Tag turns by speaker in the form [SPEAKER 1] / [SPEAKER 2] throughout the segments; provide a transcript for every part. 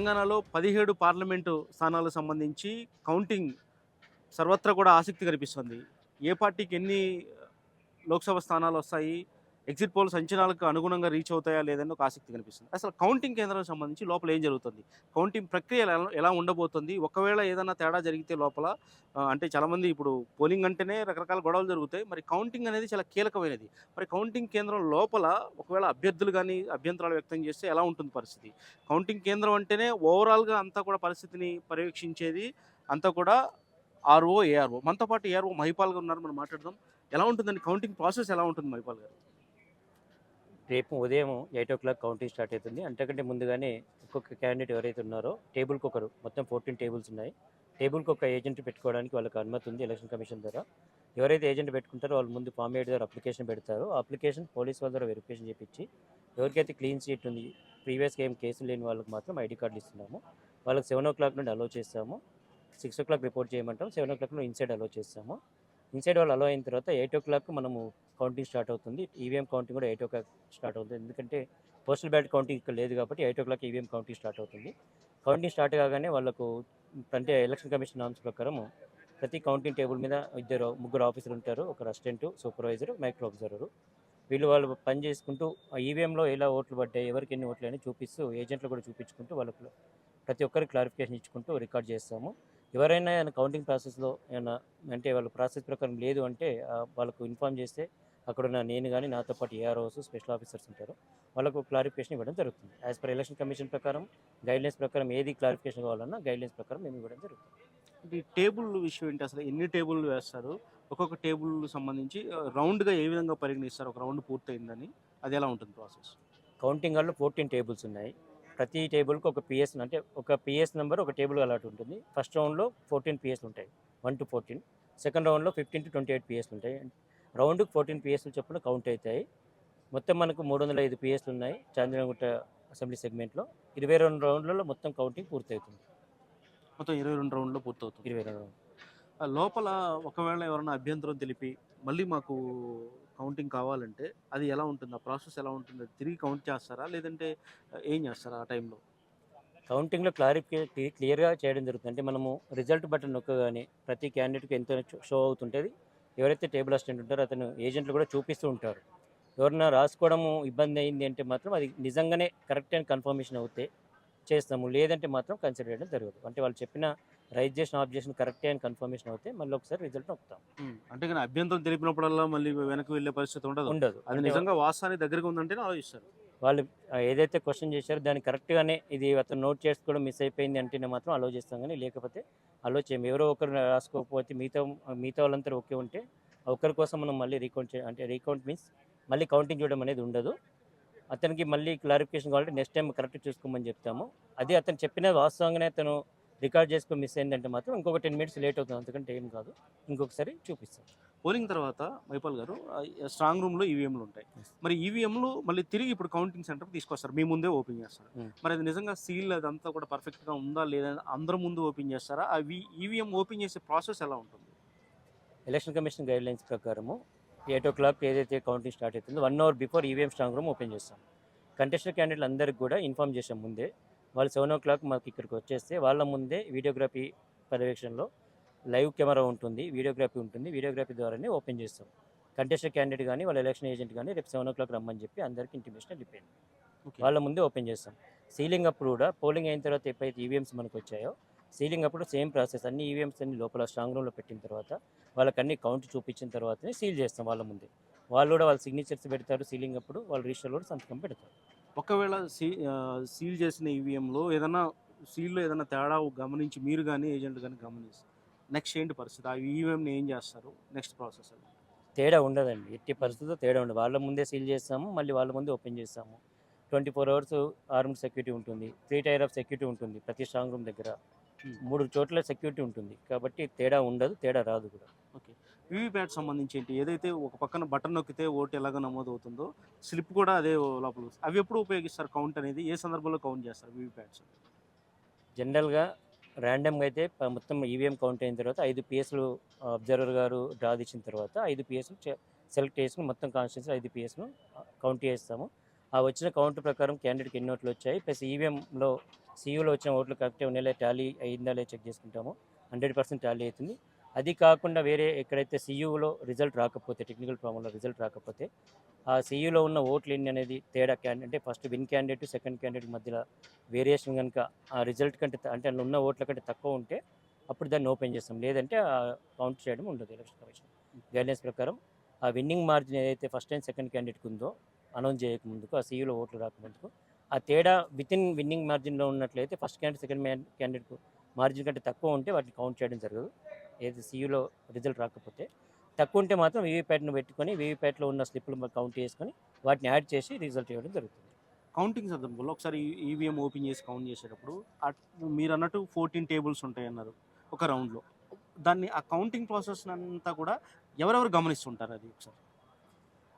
[SPEAKER 1] తెలంగాణలో పదిహేడు పార్లమెంటు స్థానాలకు సంబంధించి కౌంటింగ్ సర్వత్రా కూడా ఆసక్తి కనిపిస్తుంది ఏ పార్టీకి ఎన్ని లోక్సభ స్థానాలు వస్తాయి? ఎగ్జిట్ పోల్స్ అంచనాలకు అనుగుణంగా రీచ్ అవుతాయా లేదని ఒక ఆసక్తి కనిపిస్తుంది. అసలు కౌంటింగ్ కేంద్రం సంబంధించి లోపల ఏం జరుగుతుంది? కౌంటింగ్ ప్రక్రియ ఎలా ఎలా ఉండబోతుంది? ఒకవేళ ఏదైనా తేడా జరిగితే లోపల అంటే చాలామంది ఇప్పుడు పోలింగ్ అంటేనే రకరకాల గొడవలు జరుగుతాయి. మరి కౌంటింగ్ అనేది చాలా కీలకమైనది. మరి కౌంటింగ్ కేంద్రం లోపల ఒకవేళ అభ్యర్థులు కానీ అభ్యంతరాలు వ్యక్తం చేస్తే ఎలా ఉంటుంది పరిస్థితి? కౌంటింగ్ కేంద్రం అంటేనే ఓవరాల్గా అంతా కూడా పరిస్థితిని పర్యవేక్షించేది అంతా కూడా ఆర్ఓ ఏఆర్ఓ. మనతో పాటు ఏఆర్ఓ మహిపాల్ గారు ఉన్నారు. మనం మాట్లాడదాం. ఎలా ఉంటుందండి? కౌంటింగ్ ప్రాసెస్ ఎలా ఉంటుంది మహిపాల్ గారు?
[SPEAKER 2] రేపు ఉదయం eight o'clock counting start అవుతుంది. అంతకంటే ముందుగానే ఒక్కొక్క క్యాండిడేట్ ఎవరైతే ఉన్నారో టేబుల్కి ఒకరు మొత్తం ఫోర్టీన్ టేబుల్స్ ఉన్నాయి. టేబుల్కి ఒక ఏజెంట్ పెట్టుకోవడానికి వాళ్ళకి అనుమతి ఉంది ఎలక్షన్ కమిషన్ ద్వారా. ఎవరైతే ఏజెంట్ పెట్టుకుంటారో వాళ్ళు ముందు ఫామ్ ఎయిట్ ద్వారా అప్లికేషన్ పెడతారో. అప్లికేషన్ పోలీస్ వాళ్ళ ద్వారా వెరిఫికేషన్ చేయించి ఎవరికైతే క్లీన్ సీట్ ఉంది ప్రీవియస్గా ఏం కేసులు లేని వాళ్ళకి మాత్రం ఐడి కార్డులు ఇస్తున్నాము. వాళ్ళకి సెవెన్ ఓ క్లాక్ నుండి అలో చేస్తాము. సిక్స్ ఓ క్లాక్ రిపోర్ట్ చేయమంటాం. సెవెన్ ఓ క్లాక్లో ఇన్సైడ్ అలో చేస్తాము. ఇన్సైడ్ వాళ్ళు అలో అయిన తర్వాత ఎయిట్ ఓ క్లాక్ మనము కౌంటింగ్ స్టార్ట్ అవుతుంది. ఈవీఎం కౌంటింగ్ కూడా ఎయిట్ ఓ క్లాక్ స్టార్ట్ అవుతుంది. ఎందుకంటే పోస్టల్ బ్యాలెట్ కౌంటింగ్ ఇక్కడ లేదు కాబట్టి eight o'clock EVM counting start అవుతుంది. కౌంటింగ్ స్టార్ట్ కాగానే వాళ్ళకు అంటే ఎలక్షన్ కమిషన్ నామ్స్ ప్రకారం ప్రతి కౌంటింగ్ టేబుల్ మీద ఇద్దరు ముగ్గురు ఆఫీసర్లు ఉంటారు. ఒక అసిస్టెంట్ సూపర్వైజర్ మైక్రో అబ్జర్వరు. వీళ్ళు వాళ్ళు పని చేసుకుంటూ ఈవీఎంలో ఎలా ఓట్లు పడ్డాయి ఎవరికి ఎన్ని ఓట్లు అని చూపిస్తూ ఏజెంట్లు కూడా చూపించుకుంటూ వాళ్ళకు ప్రతి ఒక్కరికి క్లారిఫికేషన్ ఇచ్చుకుంటూ రికార్డ్ చేస్తాము. ఎవరైనా ఏమైనా కౌంటింగ్ ప్రాసెస్లో ఏమైనా అంటే వాళ్ళ ప్రాసెస్ ప్రకారం లేదు అంటే వాళ్ళకు ఇన్ఫామ్ చేస్తే అక్కడ ఉన్న నేను కానీ నాతో పాటు ఏఆర్ఓస్ స్పెషల్ ఆఫీసర్స్ ఉంటారు వాళ్ళకు క్లారిఫికేషన్ ఇవ్వడం జరుగుతుంది. యాజ్ పర్ ఎలక్షన్ కమిషన్ ప్రకారం గైడ్లైన్స్ ప్రకారం ఏది క్లారిఫికేషన్ కావాలన్నా గైడ్లైన్స్ ప్రకారం మేము ఇవ్వడం జరుగుతుంది.
[SPEAKER 1] ఈ టేబుల్ విషయం ఏంటి? అసలు ఎన్ని టేబుల్ వేస్తారు? ఒక్కొక్క టేబుల్ సంబంధించి రౌండ్గా ఏ విధంగా పరిగణిస్తారు? ఒక రౌండ్ పూర్తయిందని అది ఎలా ఉంటుంది ప్రాసెస్
[SPEAKER 2] కౌంటింగ్ హాల్లో ఫోర్టీన్ టేబుల్స్ ఉన్నాయి. ప్రతి టేబుల్కి ఒక పిఎస్ అంటే ఒక పిఎస్ నెంబర్ ఒక టేబుల్ అలాంటి ఉంటుంది. ఫస్ట్ రౌండ్లో ఫోర్టీన్ పిఎస్లు ఉంటాయి. One to fourteen. సెకండ్ రౌండ్లో ఫిఫ్టీన్ టు ట్వంటీ ఎయిట్ పిఎస్లు ఉంటాయి. రౌండ్కి ఫోర్టీన్ పిఎస్లు చొప్పున కౌంట్ అవుతాయి. మొత్తం మనకు మూడు వందల ఐదు పిఎస్లు ఉన్నాయి చాంద్రగుట్ట అసెంబ్లీ సెగ్మెంట్లో. ఇరవై రెండు రౌండ్లలో మొత్తం కౌంటింగ్ పూర్తవుతుంది.
[SPEAKER 1] మొత్తం ఇరవై రెండు రౌండ్లో పూర్తవుతుంది.
[SPEAKER 2] ఇరవై రెండు రౌండ్
[SPEAKER 1] లోపల ఒకవేళ ఎవరైనా అభ్యంతరం తెలిపి మళ్ళీ మాకు కౌంటింగ్ కావాలంటే అది ఎలా ఉంటుంది? ఆ ప్రాసెస్ ఎలా ఉంటుంది? తిరిగి కౌంట్ చేస్తారా? లేదంటే ఏం చేస్తారా ఆ టైంలో?
[SPEAKER 2] కౌంటింగ్లో క్లారిఫికే క్లియర్గా చేయడం జరుగుతుంది. అంటే మనము రిజల్ట్ బటన్ నొక్కగానే ప్రతి క్యాండిడేట్కి ఎంత షో అవుతుంటుంది. ఎవరైతే టేబుల్ అసిస్టెంట్ ఉంటారో అతను ఏజెంట్లు కూడా చూపిస్తూ ఉంటారు. ఎవరైనా రాసుకోవడము ఇబ్బంది అయింది అంటే మాత్రం అది నిజంగానే కరెక్ట్ అండ్ కన్ఫర్మేషన్ అవుతే చేస్తాము. లేదంటే మాత్రం కన్సిడర్ చేయడం జరగదు. అంటే వాళ్ళు చెప్పిన రైజ్ చేసిన ఆబ్జెక్షన్ కరెక్టే అని కన్ఫర్మేషన్ అవుతే మళ్ళీ ఒకసారి రిజల్ట్ నొక్కుతాం
[SPEAKER 1] ఉమ్, అంటే కానీ అభ్యంతరం తెలిపినప్పుడల్లా మళ్ళీ వెనక్కి వెళ్ళే పరిస్థితి ఉండదు.
[SPEAKER 2] ఉండదు.
[SPEAKER 1] అది నిజంగా వాస్తవానికి దగ్గరగా ఉందంటేనే ఆలోచిస్తారు.
[SPEAKER 2] వాళ్ళు ఏదైతే క్వశ్చన్ చేశారో దాన్ని కరెక్ట్గానే ఇది అతను నోట్ చేసుకోవడం మిస్ అయిపోయింది అంటేనే మాత్రం అలో చేస్తాం కానీ లేకపోతే అలో చేయము. ఎవరో ఒకరు రాసుకోకపోతే మిగతా మిగతా వాళ్ళంతా ఓకే ఉంటే ఆ ఒక్కరి కోసం మనం మళ్ళీ రీకౌంట్ చే అంటే రీకౌంట్ మీన్స్ మళ్ళీ కౌంటింగ్ చేయడం అనేది ఉండదు. అతనికి మళ్ళీ క్లారిఫికేషన్ కావాలంటే నెక్స్ట్ టైం కరెక్ట్ చూసుకోమని చెప్తాము. అదే అతను చెప్పిన వాస్తవంగానే అతను రికార్డ్ చేసుకొని మిస్ అయిందంటే మాత్రం ఇంకొక టెన్ మినిట్స్ లేట్ అవుతుంది. అంతకంటే ఏం కాదు. ఇంకొకసారి చూపిస్తాం.
[SPEAKER 1] పోలింగ్ తర్వాత మైపాల్ గారు స్ట్రాంగ్ రూమ్లో ఈవీఎంలు ఉంటాయి. మరి ఈవీఎంలు మళ్ళీ తిరిగి ఇప్పుడు కౌంటింగ్ సెంటర్కి తీసుకొస్తారు. మీ ముందే ఓపెన్ చేస్తారు.
[SPEAKER 2] Hmm.
[SPEAKER 1] మరి అది నిజంగా సీల్ అదంతా కూడా పర్ఫెక్ట్గా ఉందా లేదా అందరి ముందు ఓపెన్ చేస్తారా? అవి ఈవీఎం ఓపెన్ చేసే ప్రాసెస్ ఎలా ఉంటుంది?
[SPEAKER 2] ఎలక్షన్ కమిషన్ గైడ్ లైన్స్ ప్రకారము ఎయిట్ ఓ క్లాక్ ఏదైతే కౌంటింగ్ స్టార్ట్ అవుతుందో one hour before EVM strong room open చేస్తాం. కంటెస్టెడ్ క్యాండిడేట్లు అందరికి కూడా ఇన్ఫామ్ చేసాం ముందే. వాళ్ళు సెవెన్ ఓ క్లాక్ మాకు ఇక్కడికి వచ్చేస్తే వాళ్ళ ముందే వీడియోగ్రఫీ పర్యవేక్షణలో లైవ్ కెమెరా ఉంటుంది వీడియోగ్రఫీ ఉంటుంది. వీడియోగ్రఫీ ద్వారానే ఓపెన్ చేస్తాం. కంటెస్టెడ్ క్యాండిడేట్ కానీ వాళ్ళ ఎలక్షన్ ఏజెంట్ కానీ రేపు సెవెన్ ఓ క్లాక్ రమ్మని చెప్పి అందరికీ ఇంటిమేషన్
[SPEAKER 1] Okay.
[SPEAKER 2] వాళ్ళ ముందే ఓపెన్ చేస్తాం. సీలింగ్ అప్పుడు కూడా పోలింగ్ అయిన తర్వాత ఎప్పుడైతే ఈవీఎంస్ మనకు వచ్చాయో సీలింగ్ అప్పుడు సేమ్ ప్రాసెస్. అన్ని ఈవీఎంస్ అన్ని లోపల స్ట్రాంగ్ రూమ్లో పెట్టిన తర్వాత వాళ్ళకి అన్ని కౌంట్ చూపించిన తర్వాతనే సీల్ చేస్తాం వాళ్ళ ముందే. వాళ్ళు కూడా వాళ్ళ సిగ్నేచర్స్ పెడతారు. సీలింగ్ అప్పుడు వాళ్ళ రిజిస్టర్ కూడా సంతకం పెడతారు.
[SPEAKER 1] ఒకవేళ సీ సీల్ చేసిన ఈవీఎంలో ఏదైనా సీల్లో ఏదైనా తేడా గమనించి మీరు కానీ ఏజెంట్ కానీ గమనిస్తే నెక్స్ట్ ఏంటి పరిస్థితి? ఆ ఈవీఎంని ఏం చేస్తారు? నెక్స్ట్ ప్రాసెస్ అది.
[SPEAKER 2] తేడా ఉండదండి. ఎట్టి పరిస్థితుల్లో తేడా ఉండదు. వాళ్ళ ముందే సీల్ చేస్తాము మళ్ళీ వాళ్ళ ముందే ఓపెన్ చేస్తాము. Twenty four hours arm security ఉంటుంది. త్రీ టైర్ ఆఫ్ సెక్యూరిటీ ఉంటుంది ప్రతి స్ట్రాంగ్ రూమ్ దగ్గర. మూడు చోట్ల సెక్యూరిటీ ఉంటుంది. కాబట్టి తేడా ఉండదు తేడా రాదు కూడా.
[SPEAKER 1] ఓకే. వీవీప్యాట్ సంబంధించి ఏంటి? ఏదైతే ఒక పక్కన బటన్ నొక్కితే ఓటు ఎలాగ నమోదు అవుతుందో స్లిప్ కూడా అదే లోపల అవి ఎప్పుడు ఉపయోగిస్తారు కౌంట్ అనేది? ఏ సందర్భంలో కౌంట్ చేస్తారు వీవీప్యాట్స్
[SPEAKER 2] జనరల్గా ర్యాండమ్గా అయితే మొత్తం ఈవీఎం కౌంట్ అయిన తర్వాత ఐదు పిఎస్లు అబ్జర్వర్ గారు డ్రా తీసిన తర్వాత ఐదు పిఎస్లు సెలెక్ట్ చేసుకుని మొత్తం కాన్స్టిట్యూన్సీ ఐదు పిఎస్ను కౌంట్ చేస్తాము. ఆ వచ్చిన కౌంట్ ప్రకారం క్యాండిడేట్కి ఎన్ని ఓట్లు వచ్చాయి? ప్లస్ ఈవీఎంలో సీయూలో వచ్చిన ఓట్లు కరెక్ట్గా ఉన్నాయో? టాలీ అయిందా? లేదా చెక్ చేసుకుంటాము. హండ్రెడ్ పర్సెంట్ టాలీ అవుతుంది. అది కాకుండా వేరే ఎక్కడైతే సీయూలో రిజల్ట్ రాకపోతే టెక్నికల్ ప్రాబ్లంలో రిజల్ట్ రాకపోతే ఆ సీయూలో ఉన్న ఓట్లు ఎన్ని అనేది తేడా క్యాండిడేట్ అంటే first win candidate second candidate మధ్యలో వేరియేషన్ కనుక ఆ రిజల్ట్ కంటే త- అంటే అందులో ఉన్న ఓట్ల కంటే తక్కువ ఉంటే అప్పుడు దాన్ని ఓపెన్ చేస్తాం. లేదంటే కౌంట్ చేయడం ఉండదు ఎలక్షన్ కమిషన్. గైడ్లైన్స్ ప్రకారం ఆ విన్నింగ్ మార్జిన్ ఏదైతే ఫస్ట్ అండ్ సెకండ్ క్యాండిడేట్కి ఉందో అనౌన్స్ చేయక ముందుకు ఆ సీయూలో ఓట్లు రాకముందుకు ఆ తేడా విత్ ఇన్ విన్నింగ్ మార్జిన్లో ఉన్నట్లయితే ఫస్ట్ క్యాండిడేట్ సెకండ్ క్యాండిడేట్కు మార్జిన్ కంటే తక్కువ ఉంటే వాటిని కౌంట్ చేయడం జరగదు. ఏది సీయూలో రిజల్ట్ రాకపోతే తక్కువ ఉంటే మాత్రం వీవీప్యాట్ను పెట్టుకొని వీవీప్యాట్లో ఉన్న స్లిప్లు కౌంట్ చేసుకొని వాటిని యాడ్ చేసి రిజల్ట్ ఇవ్వడం జరుగుతుంది.
[SPEAKER 1] కౌంటింగ్ సందర్భంలో ఒకసారి ఈవీఎం ఓపెన్ చేసి కౌంట్ చేసేటప్పుడు మీరు అన్నట్టు ఫోర్టీన్ టేబుల్స్ ఉంటాయి అన్నారు ఒక రౌండ్లో. దాన్ని ఆ కౌంటింగ్ ప్రాసెస్ అంతా కూడా ఎవరెవరు గమనిస్తుంటారు అది ఒకసారి?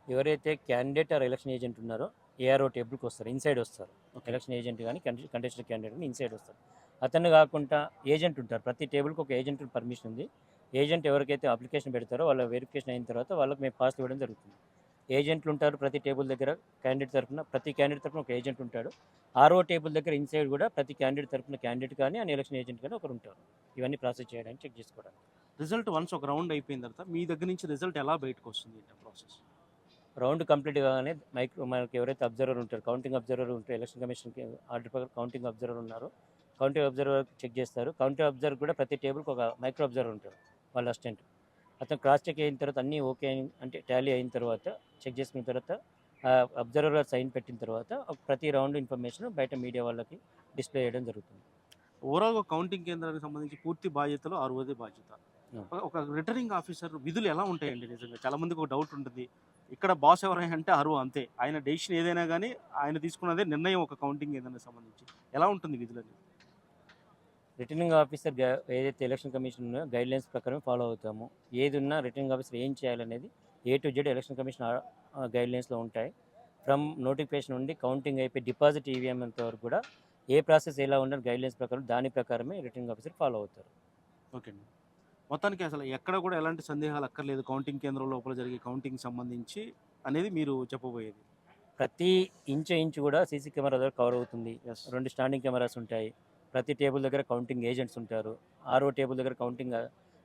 [SPEAKER 2] ఎవరైతే క్యాండిడేట్ ఆర్ ఎలక్షన్ ఏజెంట్ ఉన్నారో ఏఆర్ఓ టేబుల్కి వస్తారు ఇన్సైడ్ వస్తారు. ఎలక్షన్ ఏజెంట్ కానీ కంటెస్టెడ్ క్యాండిడేట్ కానీ ఇన్సైడ్ వస్తారు. అతను కాకుండా ఏజెంట్ ఉంటారు. ప్రతి టేబుల్కి ఒక ఏజెంట్ పర్మిషన్ ఉంది. ఏజెంట్ ఎవరికైతే అప్లికేషన్ పెడతారో వాళ్ళ వెరిఫికేషన్ అయిన తర్వాత వాళ్ళకి మేము పాస్ ఇవ్వడం జరుగుతుంది. ఏజెంట్లు ఉంటారు ప్రతి టేబుల్ దగ్గర క్యాండిడేట్ తరఫున ప్రతి క్యాండిడేట్ తరఫున ఒక ఏజెంట్ ఉంటాడు. ఆర్ఓ టేబుల్ దగ్గర ఇన్సైడ్ కూడా ప్రతి క్యాండిడేట్ తరఫున క్యాండిడేట్ కానీ అని ఎలక్షన్ ఏజెంట్ కానీ ఒకరు ఉంటారు. ఇవన్నీ ప్రాసెస్ చేయడానికి చెక్ చేసుకోవడానికి.
[SPEAKER 1] రిజల్ట్ వన్స్ ఒక రౌండ్ అయిపోయిన తర్వాత మీ దగ్గర నుంచి రిజల్ట్ ఎలా బయటకు వస్తుంది ప్రాసెస్
[SPEAKER 2] రౌండ్ కంప్లీట్ కాగానే మైక్రో మనకి ఎవరైతే అబ్జర్వర్ ఉంటారు కౌంటింగ్ అబ్జర్వర్ ఉంటారు ఎలక్షన్ కమిషన్కి ఆర్డర్ ప్రకారం కౌంటింగ్ అబ్జర్వర్ ఉన్నారు. కౌంటింగ్ అబ్జర్వర్ చెక్ చేస్తారు. కౌంటింగ్ అబ్జర్వర్ కూడా ప్రతి టేబుల్కి ఒక మైక్రో అబ్జర్వర్ ఉంటారు వాళ్ళ అసిస్టెంట్. అతను క్రాస్ చెక్ అయిన తర్వాత అన్నీ ఓకే అయిన అంటే టాలీ అయిన తర్వాత చెక్ చేసుకున్న తర్వాత అబ్జర్వర్ సైన్ పెట్టిన తర్వాత ప్రతి రౌండ్ ఇన్ఫర్మేషన్ బయట మీడియా వాళ్ళకి డిస్ప్లే చేయడం జరుగుతుంది.
[SPEAKER 1] ఓవరాల్గా కౌంటింగ్ కేంద్రానికి సంబంధించి పూర్తి బాధ్యతలు ఆరువదే బాధ్యత.
[SPEAKER 2] Yeah.
[SPEAKER 1] ఒక- రిటర్నింగ్ ఆఫీసర్ విధులు ఎలా ఉంటాయండి నిజంగా? చాలా మందికి ఒక డౌట్ ఉంటుంది. ఇక్కడ బాస్ ఎవరైనా అంటే అరువు అంతే. ఆయన డెసిషన్ ఏదైనా కానీ ఆయన తీసుకున్నదే నిర్ణయం ఒక కౌంటింగ్ ఏదైనా సంబంధించి. ఎలా ఉంటుంది విధులు అనేది
[SPEAKER 2] రిటర్నింగ్ ఆఫీసర్ ఏదైతే ఎలక్షన్ కమిషన్ ఉన్నాయో గైడ్ లైన్స్ ప్రకారం ఫాలో అవుతాము. ఏది ఉన్నా రిటర్నింగ్ ఆఫీసర్ ఏం చేయాలనేది A to Z election commission guide లైన్స్లో ఉంటాయి. ఫ్రమ్ నోటిఫికేషన్ నుండి కౌంటింగ్ అయిపోయి డిపాజిట్ ఈవీఎం అంత వరకు కూడా ఏ ప్రాసెస్ ఎలా ఉండాలి గైడ్ లైన్స్ ప్రకారం దాని ప్రకారమే రిటర్నింగ్ ఆఫీసర్ ఫాలో అవుతారు.
[SPEAKER 1] ఓకే అండి మొత్తానికి అసలు ఎక్కడ కూడా ఎలాంటి సందేహాలు అక్కర్లేదు. కౌంటింగ్ కేంద్రం లోపల జరిగే కౌంటింగ్ సంబంధించి అనేది మీరు చెప్పబోయేది.
[SPEAKER 2] ప్రతి ఇంచు ఇంచు కూడా సీసీ కెమెరా దగ్గర కవర్ అవుతుంది. రెండు స్టాండింగ్ కెమెరాస్ ఉంటాయి. ప్రతి టేబుల్ దగ్గర కౌంటింగ్ ఏజెంట్స్ ఉంటారు. ఆరో టేబుల్ దగ్గర కౌంటింగ్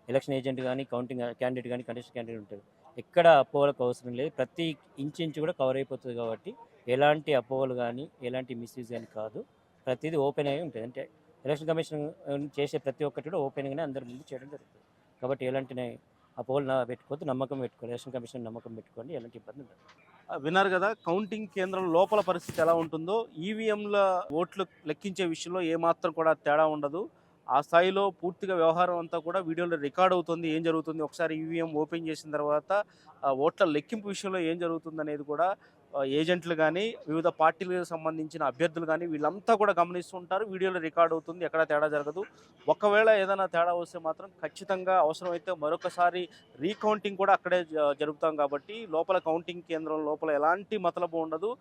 [SPEAKER 2] ఎలక్షన్ ఏజెంట్ కానీ కౌంటింగ్ క్యాండిడేట్ కానీ కంటెస్ట్ క్యాండిడేట్ ఉంటారు. ఎక్కడ అపోహలకు అవసరం లేదు. ప్రతి ఇంచు ఇంచు కూడా కవర్ అయిపోతుంది కాబట్టి ఎలాంటి అపోవలు కానీ ఎలాంటి మిస్యూజ్ కానీ కాదు. ప్రతిదీ ఓపెన్ అయి ఉంటుంది. అంటే ఎలక్షన్ కమిషన్ చేసే ప్రతి ఒక్కటి కూడా ఓపెన్గానే అందరి ముందు చేయడం జరుగుతుంది. కాబట్టి ఎలాంటి అపోలు నా పెట్టుకోవద్దు. నమ్మకం పెట్టుకోండి. ఎలక్షన్ కమిషన్ నమ్మకం పెట్టుకోండి. ఎలాంటి ఇబ్బంది ఉండదు.
[SPEAKER 1] విన్నారు కదా కౌంటింగ్ కేంద్రం లోపల పరిస్థితి ఎలా ఉంటుందో ఈవీఎంల ఓట్లు లెక్కించే విషయంలో ఏమాత్రం కూడా తేడా ఉండదు. ఆ స్థాయిలో పూర్తిగా వ్యవహారం అంతా కూడా వీడియోలో రికార్డ్ అవుతుంది ఏం జరుగుతుంది ఒకసారి ఈవీఎం ఓపెన్ చేసిన తర్వాత ఓట్ల లెక్కింపు విషయంలో ఏం జరుగుతుంది అనేది కూడా ఏజెంట్లు కానీ వివిధ పార్టీలకు సంబంధించిన అభ్యర్థులు కానీ వీళ్ళంతా కూడా గమనిస్తుంటారు వీడియోలో రికార్డ్ అవుతుంది ఎక్కడ తేడా జరగదు. ఒకవేళ ఏదైనా తేడా వస్తే మాత్రం ఖచ్చితంగా అవసరమైతే మరొకసారి రీకౌంటింగ్ కూడా అక్కడే జరుగుతాం కాబట్టి లోపల కౌంటింగ్ కేంద్రం లోపల ఎలాంటి మతలబు ఉండదు.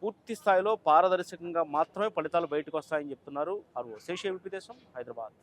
[SPEAKER 1] పూర్తి స్థాయిలో పారదర్శకంగా మాత్రమే ఫలితాలు బయటకు వస్తాయని చెప్తున్నారు అరు శేషే విపి దేశం హైదరాబాద్.